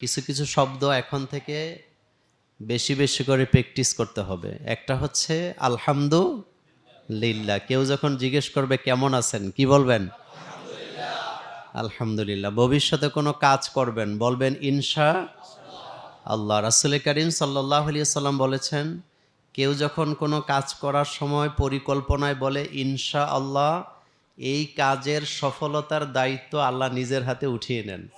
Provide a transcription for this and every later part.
কিছু কিছু শব্দ এখন থেকে বেশি বেশি করে প্র্যাকটিস করতে হবে। একটা হচ্ছে, আলহামদুলিল্লাহ। কেউ যখন জিজ্ঞেস করবে, কেমন আছেন? কি বলবেন? আলহামদুলিল্লাহ। ভবিষ্যতে কোনো কাজ করবেন, বলবেন, ইনশা আল্লাহ। রাসুল করিম সাল্লাহ বলেছেন, কেউ যখন কোনো কাজ করার সময় পরিকল্পনায় বলে, ইনশা আল্লাহ, এই কাজের সফলতার দায়িত্ব আল্লাহ নিজের হাতে উঠিয়ে নেন।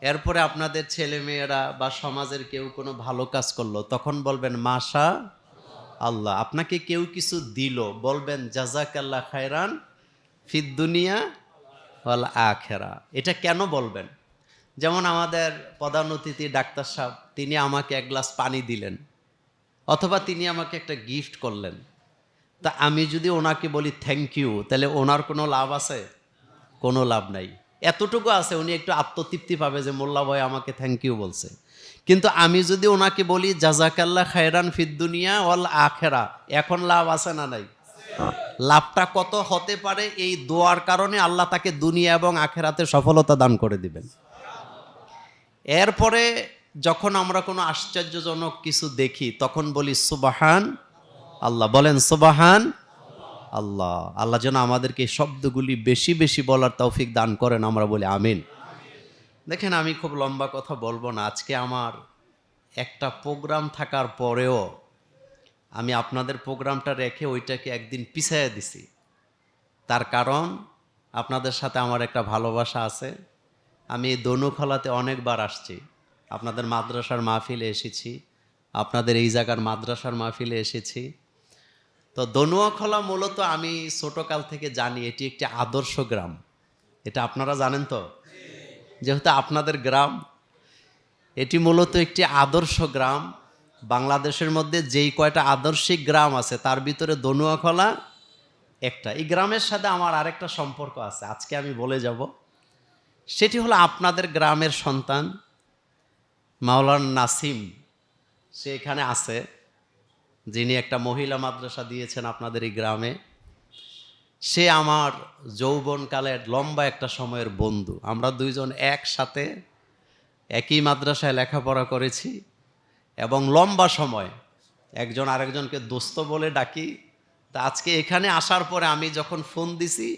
এরপরে আপনাদের ছেলে মেয়েরা বা সমাজের কেউ কোনো ভালো কাজ করল, তখন বলবেন, মাশা আল্লাহ, আপনাকে কেউ কিছু দিল। বলবেন জাজাকাল্লাহ খায়রান ফিদ দুনিয়া ওয়াল আখেরা। এটা কেন বলবেন? যেমন আমাদের প্রধান অতিথি ডাক্তার সাহেব, তিনি আমাকে এক গ্লাস পানি দিলেন, অথবা তিনি আমাকে একটা গিফট করলেন। তা আমি যদি ওনাকে বলি, থ্যাংক ইউ, তাহলে ওনার কোনো লাভ আছে? কোনো লাভ নাই। এতটুকু আছে, উনি একটু আত্মতৃপ্তি পাবে যে মোল্লা ভাই আমাকে থ্যাংক ইউ বলছে। কিন্তু আমি যদি ওনাকে বলি, জাজাকাল্লা খায়রান ফিদ্দুনিয়া ওয়াল আখেরা এখন লাভ আছে না নাই? লাভটা কত হতে পারে এই দোয়ার কারণে আল্লাহ তাকে দুনিয়া এবং আখেরাতে সফলতা দান করে দিবেন। এরপরে যখন আমরা কোনো আশ্চর্যজনক কিছু দেখি, তখন বলি, সুবাহান আল্লাহ বলেন, সুবাহান আল্লাহ। আল্লাহ যেন আমাদেরকে এই শব্দগুলি বেশি বেশি বলার তৌফিক দান করেন, আমরা বলি আমিন। দেখেন, আমি খুব লম্বা কথা বলব না। আজকে আমার একটা প্রোগ্রাম থাকার পরেও আমি আপনাদের প্রোগ্রামটা রেখে ওইটাকে একদিন পিছাইয়া দিছি। তার কারণ, আপনাদের সাথে আমার একটা ভালোবাসা আছে। আমি এই দনুখলাতে অনেকবার আসছি। আপনাদের মাদ্রাসার মাহফিলে এসেছি। আপনাদের এই জায়গার মাদ্রাসার মাহফিলে এসেছি। তো দনুয়াখলা মূলত আমি ছোটকাল থেকে জানি, এটি একটি আদর্শ গ্রাম। এটা আপনারা জানেন তো? যেহেতু আপনাদের গ্রাম, এটি মূলত একটি আদর্শ গ্রাম। বাংলাদেশের মধ্যে যেই কয়টা আদর্শিক গ্রাম আছে, তার ভিতরে দনুয়াখলা একটা। এই গ্রামের সাথে আমার আরেকটা সম্পর্ক আছে, আজকে আমি বলে যাব। সেটি হলো আপনাদের গ্রামের সন্তান মাওলান নাসিম, সে এখানে আছে। যিনি একটা মহিলা মাদ্রাসা দিয়েছেন আপনাদের এই গ্রামে, সে আমার যৌবনকালের লম্বা একটা সময়ের বন্ধু। আমরা দুইজন একসাথে একই মাদ্রাসায় লেখাপড়া করেছি এবং লম্বা সময় একজন আরেকজনকে দোস্ত বলে ডাকি। তা আজকে এখানে আসার পরে আমি যখন ফোন দিছি,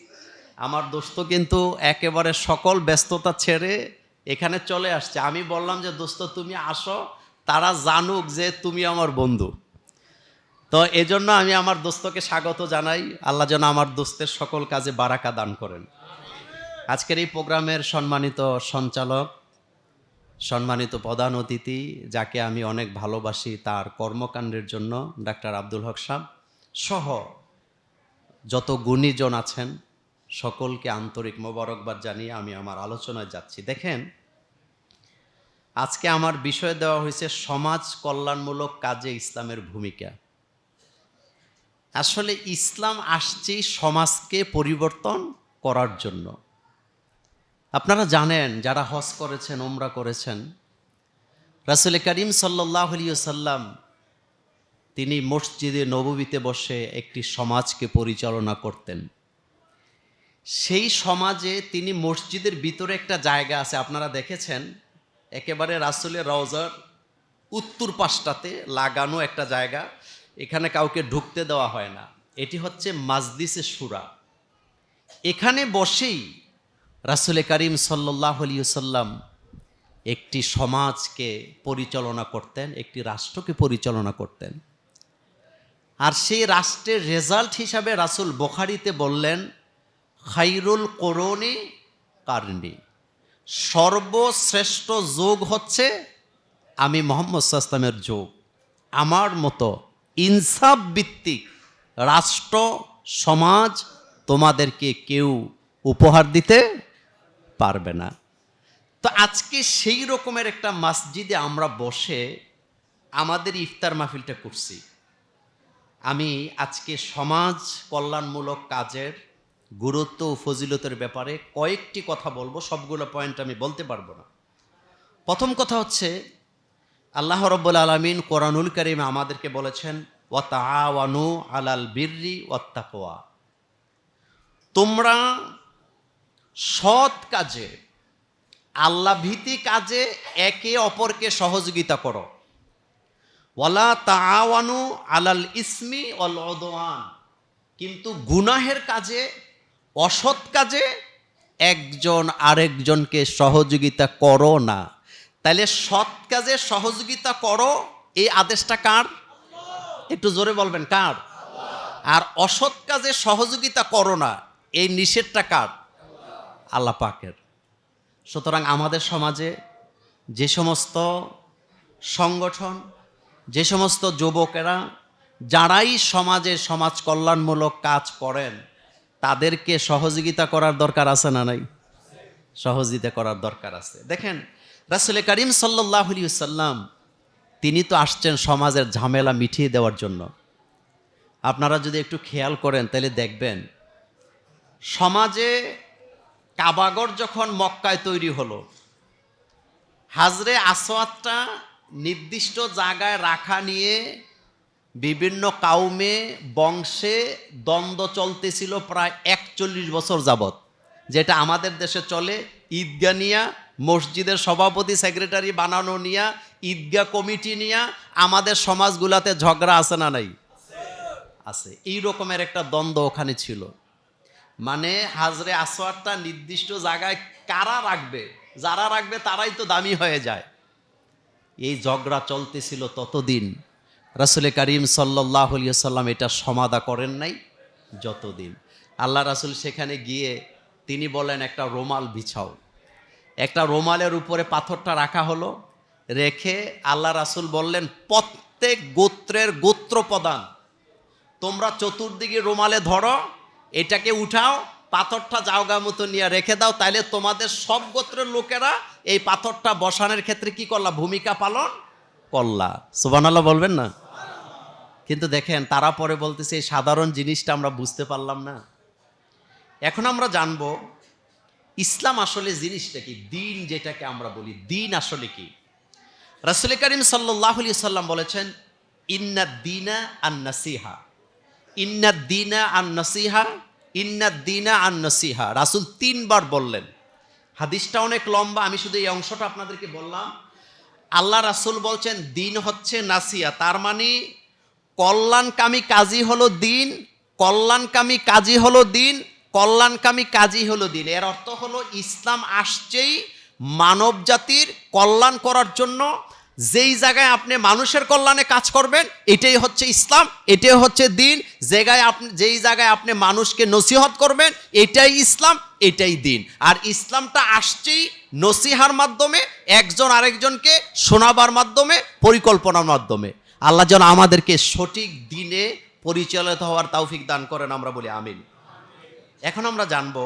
আমার দোস্ত কিন্তু একেবারে সকল ব্যস্ততা ছেড়ে এখানে চলে আসছে। আমি বললাম যে, দোস্ত, তুমি আসো, তারা জানুক যে তুমি আমার বন্ধু। তো এজন্য আমি আমার দোস্তকে স্বাগত জানাই। আল্লাহ যেন আমার দোস্তের সকল কাজে বারাকা দান করেন। আজকের এই প্রোগ্রামের সম্মানিত সঞ্চালক, সম্মানিত প্রধান অতিথি, যাকে আমি অনেক ভালোবাসি তার কর্মকাণ্ডের জন্য, ডাক্তার আব্দুল হক সাহ সহ যত গুণীজন আছেন, সকলকে আন্তরিক মোবারকবাদ জানিয়ে আমি আমার আলোচনায় যাচ্ছি। দেখেন, আজকে আমার বিষয় দেওয়া হয়েছে সমাজ কল্যাণমূলক কাজে ইসলামের ভূমিকা। আসলে ইসলাম আসছে সমাজকে পরিবর্তন করার জন্য। আপনারা জানেন, যারা হজ করেছেন ওমরা করেছেন, রাসুল করিম সাল্লাহ সাল্লাম তিনি মসজিদে নববীতে বসে একটি সমাজকে পরিচালনা করতেন। সেই সমাজে তিনি মসজিদের ভিতরে একটা জায়গা আছে, আপনারা দেখেছেন, একেবারে রাসুলের রওজার উত্তর পাশটাতে লাগানো একটা জায়গা। এখানে কাউকে ঢুকতে দেওয়া হয় না। এটি হচ্ছে মাজদিসে সুরা। এখানে বসেই রাসুলে করিম সাল্লাহ সাল্লাম একটি সমাজকে পরিচালনা করতেন, একটি রাষ্ট্রকে পরিচালনা করতেন। আর সেই রাষ্ট্রের রেজাল্ট হিসাবে রাসুল বোখারিতে বললেন, খাইরুল করণি কারণি সর্বশ্রেষ্ঠ যোগ হচ্ছে আমি মোহাম্মদ সাস্তামের যোগ। আমার মতো ইনসাফ ভিত্তিক রাষ্ট্র, সমাজ তোমাদেরকে কেউ উপহার দিতে পারবে না। তো আজকে সেই রকমের একটা মসজিদে আমরা বসে আমাদের ইফতার মাহফিলটা করছি। আমি আজকে সমাজ কল্যাণমূলক কাজের গুরুত্ব ও ফজিলতের ব্যাপারে কয়েকটি কথা বলব, সবগুলো পয়েন্ট আমি বলতে পারব না। প্রথম কথা হচ্ছে আল্লাহ রব্বুল আলমিন কোরআনুল করিম আমাদেরকে বলেছেন ওয়াতাওয়ানু আলাল বিররি ওয়াত্তাকোয়া তোমরা সৎ কাজে আল্লাহ ভীতি কাজে একে অপরকে সহযোগিতা করো। ওয়ালা তাআওয়ানু আলাল ইসমি অল কিন্তু গুনাহের কাজে, অসৎ কাজে একজন আরেকজনকে সহযোগিতা করো না। তাহলে সৎ কাজে সহযোগিতা করো, এই আদেশটা কার? একটু জোরে বলবেন, কার? আর অসৎ কাজে সহযোগিতা করো না, এই নিষেধটা কার? আল্লাহ পাকের। সুতরাং আমাদের সমাজে যে সমস্ত সংগঠন, যে সমস্ত যুবকেরা, যারাই সমাজে সমাজ কল্যাণমূলক কাজ করেন, তাদেরকে সহযোগিতা করার দরকার আছে না নাই? সহযোগিতা করার দরকার আছে। দেখেন রাসুল করিম সাল্লাহ সাল্লাম তিনি তো আসছেন সমাজের ঝামেলা মিটিয়ে দেওয়ার জন্য। আপনারা যদি একটু খেয়াল করেন, তাহলে দেখবেন, সমাজে কাবাগর যখন মক্কায় তৈরি হলো, হাজরে আসওয়াতটা নির্দিষ্ট জায়গায় রাখা নিয়ে বিভিন্ন কাউমে বংশে দ্বন্দ্ব চলতেছিল প্রায় একচল্লিশ বছর যাবত যেটা আমাদের দেশে চলে ঈদগা নিয়া মসজিদের সভাপতি সেক্রেটারি বানানো নিয়া, ঈদগা কমিটি নিয়া আমাদের সমাজগুলাতে ঝগড়া আছে না নাই? আছে। এই রকমের একটা দ্বন্দ্ব ওখানে ছিল। মানে হাজরে আসওয়ারটা নির্দিষ্ট জায়গায় কারা রাখবে? যারা রাখবে তারাই তো দামি হয়ে যায়। এই ঝগড়া চলতেছিল ততদিন। রাসুল করিম সাল্লাহ সাল্লাম এটা সমাধা করেন নাই যতদিন। আল্লাহ রাসুল সেখানে গিয়ে তিনি বলেন, একটা রোমাল বিছাও। একটা রোমালের উপরে পাথরটা রাখা হলো, রেখে আল্লাহ রাসুল বললেন, প্রত্যেক গোত্রের গোত্র প্রদান তোমরা চতুর্দিকে রুমালে ধরো, এটাকে উঠাও, পাথরটা জাওগা মতো নিয়ে রেখে দাও, তাইলে তোমাদের সব গোত্রের লোকেরা এই পাথরটা বসানোর ক্ষেত্রে কি করলা, ভূমিকা পালন করলা। সুবানাল্লাহ বলবেন না? কিন্তু দেখেন, তারা পরে বলতেছে, এই সাধারণ জিনিসটা আমরা বুঝতে পারলাম না। এখন আমরা জানব ইসলাম আসলে জিনিসটা কি? দিন যেটাকে আমরা বলি, দিন আসলে কি? রাসুল করিম সাল্লাহ সাল্লাম বলেছেন ইন্না দিনা আন নাসিহা। ইন্না দিনা আন নসিহা। ইন্না দিনা আন নসিহা। রাসুল তিনবার বললেন। হাদিসটা অনেক লম্বা, আমি শুধু এই অংশটা আপনাদেরকে বললাম। আল্লাহ রাসুল বলছেন, দিন হচ্ছে নাসিয়া তার মানে কল্যাণকামী কাজী হলো দিন, কল্যাণকামী কাজী হলো দিন কল্যাণকামী কাজই হলো দিন। এর অর্থ হলো ইসলাম আসছেই মানব জাতির কল্যাণ করার জন্য। যেই জায়গায় আপনি মানুষের কল্যাণে কাজ করবেন, এটাই হচ্ছে ইসলাম, এটাই হচ্ছে দিন। জায়গায় আপনি, যেই জায়গায় আপনি মানুষকে নসিহত করবেন, এটাই ইসলাম, এটাই দিন। আর ইসলামটা আসছেই নসিহার মাধ্যমে, একজন আরেকজনকে শোনাবার মাধ্যমে, পরিকল্পনার মাধ্যমে। আল্লাহ যেন আমাদেরকে সঠিক দিনে পরিচালিত হওয়ার তৌফিক দান করেন, আমরা বলি আমিন। এখন আমরা জানব